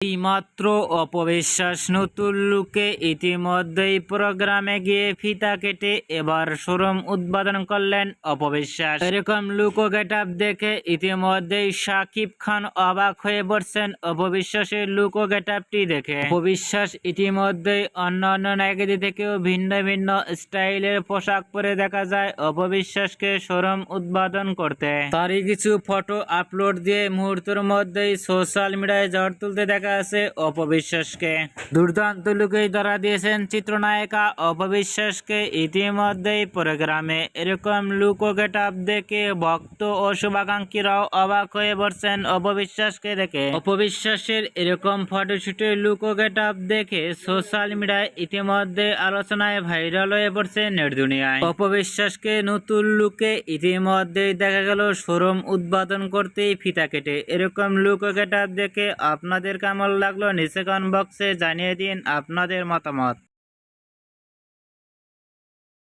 এইমাত্র অপবিশ্বাস নতুন লুকে ইতিমধ্যেই প্রোগ্রামে গিয়ে ফিতা কেটে এবার শোরুম উদ্বোধন করলেন অপবিশ্বাস। এরকম লুকো গেট দেখে ইতিমধ্যেই সাকিব খান অবাক হয়ে পড়ছেন অপবিশ্বাসের লুকো গেট দেখে। অপবিশ্বাস ইতিমধ্যেই অন্যান্য নায়িকাদের থেকেও ভিন্ন ভিন্ন স্টাইলের পোশাক পরে দেখা যায় অপবিশ্বাসকে শোরুম উদ্বোধন করতে। তারই কিছু ফটো আপলোড দিয়ে মুহূর্তের মধ্যেই সোশ্যাল মিডিয়ায় ঝড় তুলতে দেখা আছে, অপবিশ্বাসকে। দুর্দান্ত লুকেই ধরা দিয়েছেন চিত্রনায়িকা অপবিশ্বাসকে ইতিমধ্যেই প্রোগ্রামে। এরকম লুক গেট দেখে ভক্ত ও শুভাকাঙ্ক্ষীরাও অবাক হয়ে পড়ছেন অপবিশ্বাসকে দেখে। অপবিশ্বাসের এরকম ফটোশুটের লুক গেট দেখে সোশ্যাল মিডিয়ায় ইতিমধ্যে আলোচনায় ভাইরাল হয়ে পড়ছে নেট দুনিয়ায়। অপবিশ্বাসকে নতুন লুকে ইতিমধ্যেই দেখা গেল শোরুম উদ্বোধন করতেই ফিতা কেটে। এরকম লুক গেট দেখে আপনাদের কেমন লাগল নিচে কমেন্ট বক্সে জানিয়ে দিন আপনাদের মতামত।